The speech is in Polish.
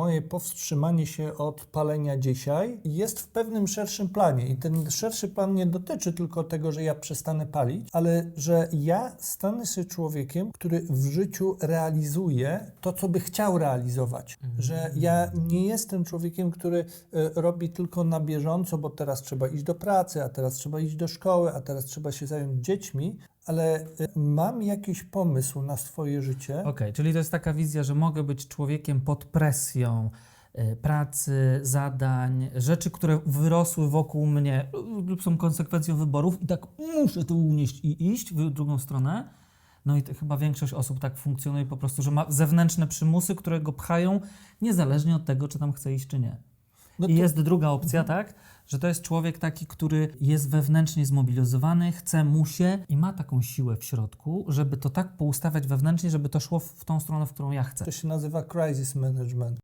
moje powstrzymanie się od palenia dzisiaj jest w pewnym szerszym planie. I ten szerszy plan nie dotyczy tylko tego, że ja przestanę palić, ale że ja stanę się człowiekiem, który w życiu realizuje to, co by chciał realizować. Że ja nie jestem człowiekiem, który e, robi tylko na bieżąco, bo teraz trzeba iść do pracy, a teraz trzeba iść do szkoły, a teraz trzeba się zająć dziećmi, ale e, mam jakiś pomysł na swoje życie. Okej, czyli to jest taka wizja, że mogę być człowiekiem pod presją e, pracy, zadań, rzeczy, które wyrosły wokół mnie lub- lub są konsekwencją wyborów i tak muszę to unieść i iść w drugą stronę. No i chyba większość osób tak funkcjonuje po prostu, że ma zewnętrzne przymusy, które go pchają, niezależnie od tego, czy tam chce iść, czy nie. No I to- jest druga opcja, tak? Że to jest człowiek taki, który jest wewnętrznie zmobilizowany, chce mu się i ma taką siłę w środku, żeby to tak poustawiać wewnętrznie, żeby to szło w tą stronę, w którą ja chcę. To się nazywa crisis management.